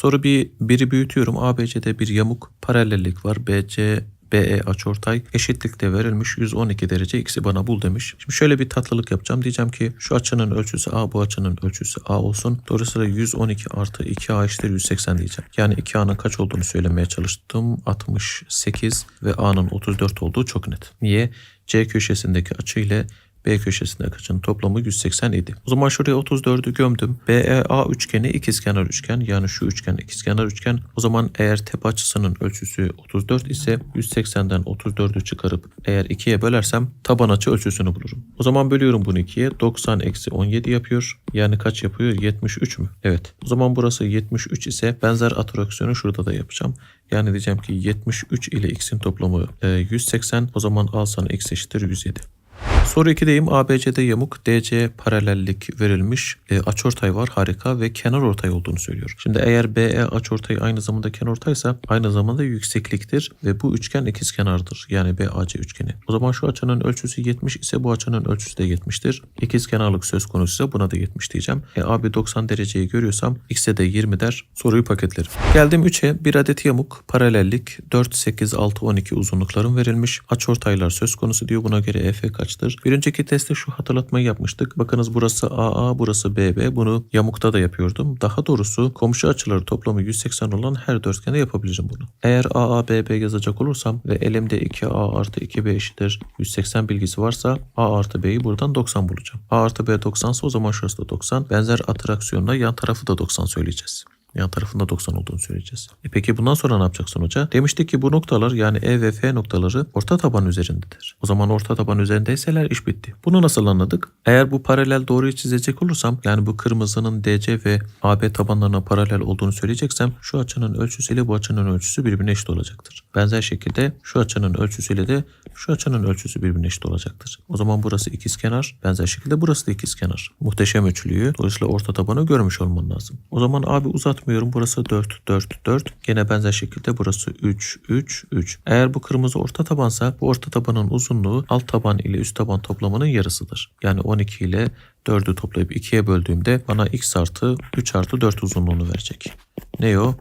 Soru bir biri büyütüyorum. ABC'de bir yamuk paralellik var. BC BE açıortay eşitlikte verilmiş 112 derece x'i bana bul demiş. Şimdi şöyle bir tatlılık yapacağım. Diyeceğim ki şu açının ölçüsü A bu açının ölçüsü A olsun. Dolayısıyla 112 artı 2A eşittir 180 diyeceğim. Yani 2A'nın kaç olduğunu söylemeye çalıştım. 68 ve A'nın 34 olduğu çok net. Niye? C köşesindeki açı ile B köşesindeki açının toplamı 180 idi. O zaman şuraya 34'ü gömdüm. BEA üçgeni ikizkenar üçgen yani şu üçgen ikizkenar üçgen. O zaman eğer tepe açısının ölçüsü 34 ise 180'den 34'ü çıkarıp eğer 2'ye bölersem taban açı ölçüsünü bulurum. O zaman bölüyorum bunu 2'ye. 90 eksi 17 yapıyor. Yani kaç yapıyor? 73 mü? Evet. O zaman burası 73 ise benzer atraksiyonu şurada da yapacağım. Yani diyeceğim ki 73 ile x'in toplamı e, 180. O zaman al x eşittir 107. Soru 2'deyim. ABC'de yamuk DC paralellik verilmiş. E, açıortay var harika ve kenar ortay olduğunu söylüyor. Şimdi eğer BE açıortay aynı zamanda kenar ortaysa aynı zamanda yüksekliktir ve bu üçgen ikizkenardır. Yani BAC üçgeni. O zaman şu açının ölçüsü 70 ise bu açının ölçüsü de 70'tir. İkizkenarlık söz konusuysa buna da 70 diyeceğim. E, AB 90 dereceyi görüyorsam x'e de 20 der. Soruyu paketlerim. Geldim 3'e. Bir adet yamuk paralellik 4, 8, 6, 12 uzunlukların verilmiş. Açıortaylar söz konusu diyor. Buna göre EF kaçtır? Bir önceki testte şu hatırlatmayı yapmıştık. Bakınız burası AA, burası BB. Bunu yamukta da yapıyordum. Daha doğrusu komşu açıları toplamı 180 olan her dörtgende yapabilirim bunu. Eğer AA, BB yazacak olursam ve elimde 2A artı 2B eşittir 180 bilgisi varsa A artı B'yi buradan 90 bulacağım. A artı B 90 ise o zaman şurası da 90. Benzer atraksiyonla yan tarafı da 90 söyleyeceğiz. Yan tarafında 90 olduğunu söyleyeceğiz. E peki bundan sonra ne yapacaksın hoca? Demiştik ki bu noktalar yani E ve F noktaları orta taban üzerindedir. O zaman orta taban üzerindeyseler iş bitti. Bunu nasıl anladık? Eğer bu paralel doğruyu çizecek olursam yani bu kırmızının DC ve AB tabanlarına paralel olduğunu söyleyeceksem şu açının ölçüsüyle bu açının ölçüsü birbirine eşit olacaktır. Benzer şekilde şu açının ölçüsüyle de şu açının ölçüsü birbirine eşit olacaktır. O zaman burası ikizkenar. Benzer şekilde burası da ikizkenar. Muhteşem üçlüyü. Dolayısıyla orta tabanı görmüş olman lazım. O zaman abi uzatmıyorum. Burası 4, 4, 4. Gene benzer şekilde burası 3, 3, 3. Eğer bu kırmızı orta tabansa bu orta tabanın uzunluğu alt taban ile üst taban toplamının yarısıdır. Yani 12 ile 4'ü toplayıp 2'ye böldüğümde bana x artı 3 artı 4 uzunluğunu verecek. Ne o?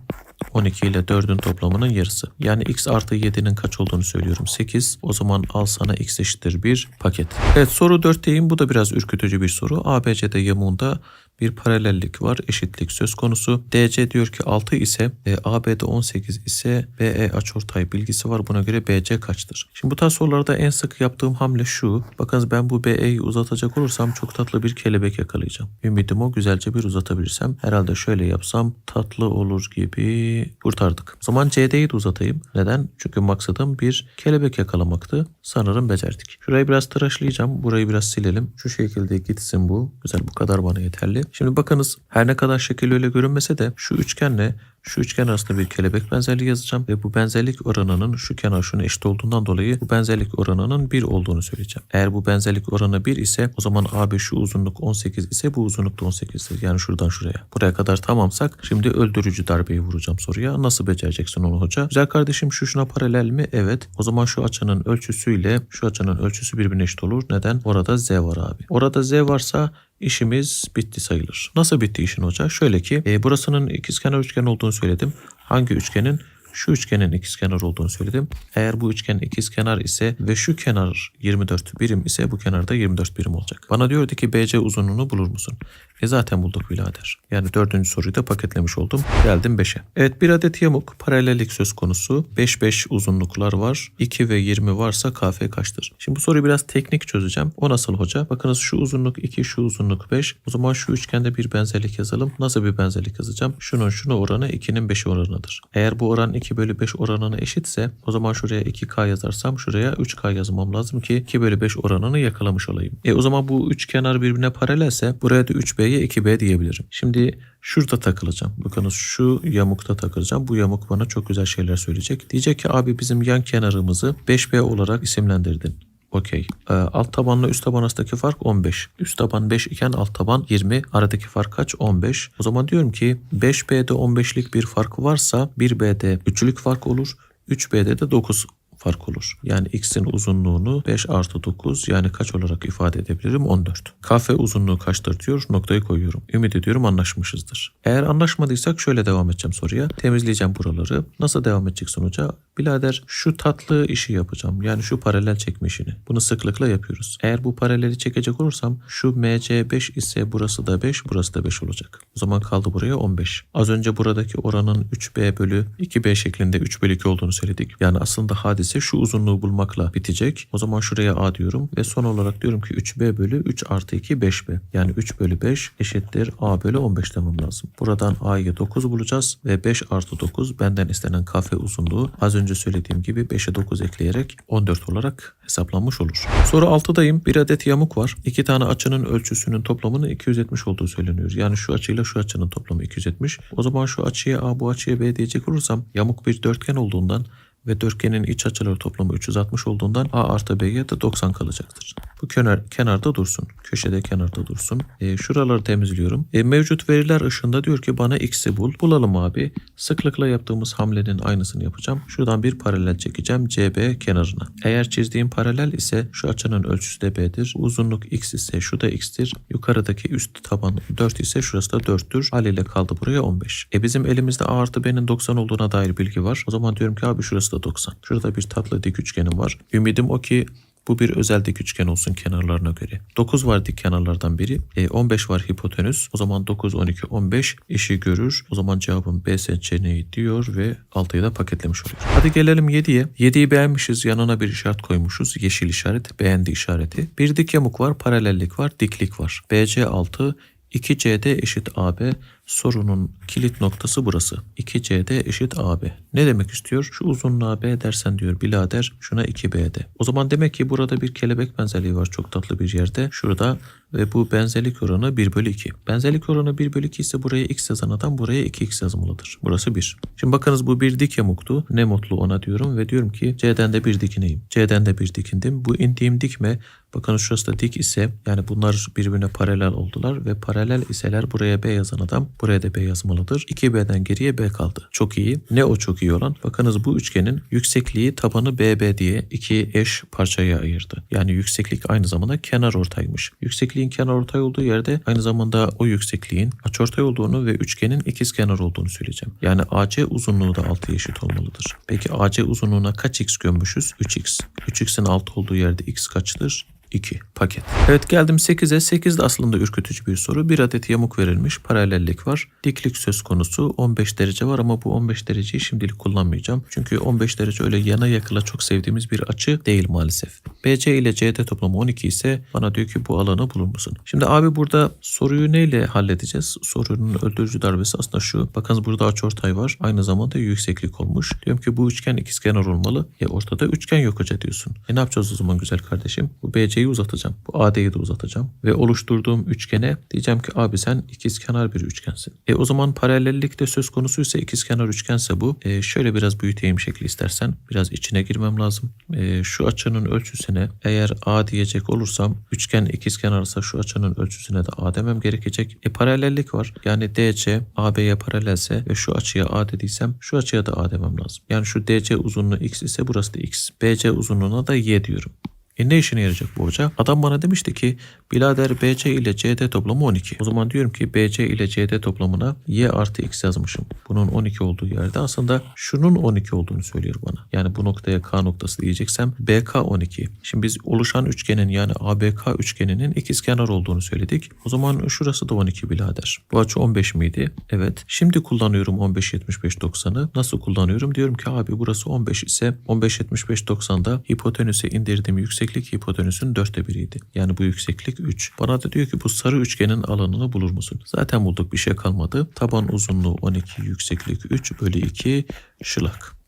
12 ile 4'ün toplamının yarısı. Yani x artı 7'nin kaç olduğunu söylüyorum. 8. O zaman al sana x eşittir 1 paket. Evet soru 4'teyim. Bu da biraz ürkütücü bir soru. ABC'de yamuğunda bir paralellik var. Eşitlik söz konusu. DC diyor ki 6 ise e, AB'de 18 ise BE açıortay bilgisi var. Buna göre BC kaçtır? Şimdi bu tarz sorularda en sık yaptığım hamle şu. Bakınız ben bu BE'yi uzatacak olursam çok tatlı bir kelebek yakalayacağım. Ümidim o güzelce bir uzatabilirsem. Herhalde şöyle yapsam tatlı olur gibi kurtardık. O zaman CD'yi de uzatayım. Neden? Çünkü maksadım bir kelebek yakalamaktı. Sanırım becerdik. Şurayı biraz tıraşlayacağım. Burayı biraz silelim. Şu şekilde gitsin bu. Güzel bu kadar bana yeterli. Şimdi bakınız her ne kadar şekil öyle görünmese de şu üçgenle şu üçgen arasında bir kelebek benzerliği yazacağım ve bu benzerlik oranının şu kenar şuna eşit olduğundan dolayı bu benzerlik oranının 1 olduğunu söyleyeceğim. Eğer bu benzerlik oranı 1 ise o zaman AB şu uzunluk 18 ise bu uzunluk da 18'dir. Yani şuradan şuraya. Buraya kadar tamamsak şimdi öldürücü darbeyi vuracağım soruya. Nasıl becereceksin onu hoca? Güzel kardeşim şu şuna paralel mi? Evet. O zaman şu açının ölçüsüyle şu açının ölçüsü birbirine eşit olur. Neden? Orada Z var abi. Orada Z varsa işimiz bitti sayılır. Nasıl bitti işin hoca? Şöyle ki e, burasının ikizkenar üçgen olduğunu söyledim. Hangi üçgenin? Şu üçgenin ikizkenar olduğunu söyledim. Eğer bu üçgen ikizkenar ise ve şu kenar 24 birim ise bu kenarda 24 birim olacak. Bana diyordu ki BC uzunluğunu bulur musun? E zaten bulduk birader. Yani dördüncü soruyu da paketlemiş oldum. Geldim 5'e. Evet bir adet yamuk paralellik söz konusu. 5-5 uzunluklar var. 2 ve 20 varsa KF kaçtır? Şimdi bu soruyu biraz teknik çözeceğim. O nasıl hoca? Bakınız şu uzunluk 2, şu uzunluk 5. O zaman şu üçgende bir benzerlik yazalım. Nasıl bir benzerlik yazacağım? Şunun şunu oranı 2'nin 5 oranıdır. Eğer bu oran 2 bölü 5 oranına eşitse o zaman şuraya 2K yazarsam şuraya 3K yazmam lazım ki 2 bölü 5 oranını yakalamış olayım. E o zaman bu üç kenar birbirine paralelse buraya da 3B'ye 2B diyebilirim. Şimdi şurada takılacağım. Bakınız şu yamukta takılacağım. Bu yamuk bana çok güzel şeyler söyleyecek. Diyecek ki abi bizim yan kenarımızı 5B olarak isimlendirdin. Okey. Ee, alt tabanla üst taban arasındaki fark 15. Üst taban 5 iken alt taban 20. Aradaki fark kaç? 15. O zaman diyorum ki 5B'de 15'lik bir fark varsa 1B'de 3'lük fark olur. 3B'de de 9 fark olur. Yani x'in uzunluğunu 5 artı 9 yani kaç olarak ifade edebilirim? 14. Kafe uzunluğu kaçtır diyor. Noktayı koyuyorum. Ümit ediyorum anlaşmışızdır. Eğer anlaşmadıysak şöyle devam edeceğim soruya. Temizleyeceğim buraları. Nasıl devam edeceksin hoca? Birader şu tatlı işi yapacağım. Yani şu paralel çekme işini. Bunu sıklıkla yapıyoruz. Eğer bu paraleli çekecek olursam şu MC 5 ise burası da 5, burası da 5 olacak. O zaman kaldı buraya 15. Az önce buradaki oranın 3B bölü 2B şeklinde 3 bölü 2 olduğunu söyledik. Yani aslında hadise şu uzunluğu bulmakla bitecek. O zaman şuraya A diyorum ve son olarak diyorum ki 3B bölü 3 artı 2 5B. Yani 3 bölü 5 eşittir A bölü 15 demem lazım. Buradan A'yı 9 bulacağız ve 5 artı 9 benden istenen kafe uzunluğu az önce söylediğim gibi 5'e 9 ekleyerek 14 olarak hesaplanmış olur. Soru 6'dayım. Bir adet yamuk var. İki tane açının ölçüsünün toplamının 270 olduğu söyleniyor. Yani şu açıyla şu açının toplamı 270. O zaman şu açıya A bu açıya B diyecek olursam yamuk bir dörtgen olduğundan ve dörtgenin iç açıları toplamı 360 olduğundan A artı B'ye de 90 kalacaktır. Bu kenar, kenarda dursun. Köşede kenarda dursun. E, şuraları temizliyorum. E, mevcut veriler ışığında diyor ki bana x'i bul. Bulalım abi. Sıklıkla yaptığımız hamlenin aynısını yapacağım. Şuradan bir paralel çekeceğim CB kenarına. Eğer çizdiğim paralel ise şu açının ölçüsü de B'dir. Uzunluk x ise şu da x'tir. Yukarıdaki üst taban 4 ise şurası da 4'tür. Haliyle kaldı buraya 15. E bizim elimizde A artı B'nin 90 olduğuna dair bilgi var. O zaman diyorum ki abi şurası da 90. Şurada bir tatlı dik üçgenim var. Ümidim o ki bu bir özel dik üçgen olsun kenarlarına göre. 9 var dik kenarlardan biri. E, 15 var hipotenüs. O zaman 9, 12, 15 işi görür. O zaman cevabım B seçeneği diyor ve 6'yı da paketlemiş oluyor. Hadi gelelim 7'ye. 7'yi beğenmişiz. Yanına bir işaret koymuşuz. Yeşil işaret. Beğendi işareti. Bir dik yamuk var. Paralellik var. Diklik var. BC 6 2CD eşit AB sorunun kilit noktası burası. 2CD eşit AB. Ne demek istiyor? Şu uzunluğa B dersen diyor birader şuna 2B de. O zaman demek ki burada bir kelebek benzerliği var çok tatlı bir yerde. Şurada ve bu benzerlik oranı 1 bölü 2. Benzerlik oranı 1 bölü 2 ise buraya x yazan adam buraya 2x yazmalıdır. Burası 1. Şimdi bakınız bu bir dik yamuktu. Ne mutlu ona diyorum ve diyorum ki C'den de bir dikineyim. C'den de bir dikindim. Bu indiğim dikme bakın şurası da dik ise yani bunlar birbirine paralel oldular ve paralel iseler buraya B yazan adam buraya da B yazmalıdır. 2B'den geriye B kaldı. Çok iyi. Ne o çok iyi olan? Bakınız bu üçgenin yüksekliği tabanı BB diye iki eş parçaya ayırdı. Yani yükseklik aynı zamanda kenar ortaymış. Yüksekliğin kenar ortay olduğu yerde aynı zamanda o yüksekliğin açıortay olduğunu ve üçgenin ikiz kenar olduğunu söyleyeceğim. Yani AC uzunluğu da 6'ya eşit olmalıdır. Peki AC uzunluğuna kaç x gömmüşüz? 3x. 3x'in 6 olduğu yerde x kaçtır? 2 paket. Evet geldim 8'e. 8 de aslında ürkütücü bir soru. Bir adet yamuk verilmiş. Paralellik var. Diklik söz konusu. 15 derece var ama bu 15 dereceyi şimdilik kullanmayacağım. Çünkü 15 derece öyle yana yakıla çok sevdiğimiz bir açı değil maalesef. BC ile CD toplamı 12 ise bana diyor ki bu alanı bulur musun? Şimdi abi burada soruyu neyle halledeceğiz? Sorunun öldürücü darbesi aslında şu. Bakınız burada açıortay var. Aynı zamanda yükseklik olmuş. Diyorum ki bu üçgen ikizkenar olmalı. Ya ortada üçgen yok hoca diyorsun. E ne yapacağız o zaman güzel kardeşim? Bu BC BC'yi uzatacağım. Bu AD'yi de uzatacağım. Ve oluşturduğum üçgene diyeceğim ki abi sen ikizkenar bir üçgensin. E o zaman paralellik de söz konusuysa ikizkenar üçgense bu. E şöyle biraz büyüteyim şekli istersen. Biraz içine girmem lazım. E şu açının ölçüsüne eğer A diyecek olursam üçgen ikizkenarsa şu açının ölçüsüne de A demem gerekecek. E paralellik var. Yani DC AB'ye paralelse ve şu açıya A dediysem şu açıya da A demem lazım. Yani şu DC uzunluğu X ise burası da X. BC uzunluğuna da Y diyorum. E ne işine yarayacak bu hoca? Adam bana demişti ki birader BC ile CD toplamı 12. O zaman diyorum ki BC ile CD toplamına Y artı X yazmışım. Bunun 12 olduğu yerde aslında şunun 12 olduğunu söylüyor bana. Yani bu noktaya K noktası diyeceksem BK 12. Şimdi biz oluşan üçgenin yani ABK üçgeninin ikizkenar olduğunu söyledik. O zaman şurası da 12 birader. Bu açı 15 miydi? Evet. Şimdi kullanıyorum 15 75 90'ı. Nasıl kullanıyorum? Diyorum ki abi burası 15 ise 15 75 90'da hipotenüse indirdiğim yüksek yükseklik hipotenüsün dörtte biriydi. Yani bu yükseklik 3. Bana da diyor ki bu sarı üçgenin alanını bulur musun? Zaten bulduk bir şey kalmadı. Taban uzunluğu 12, yükseklik 3 bölü 2 şılak.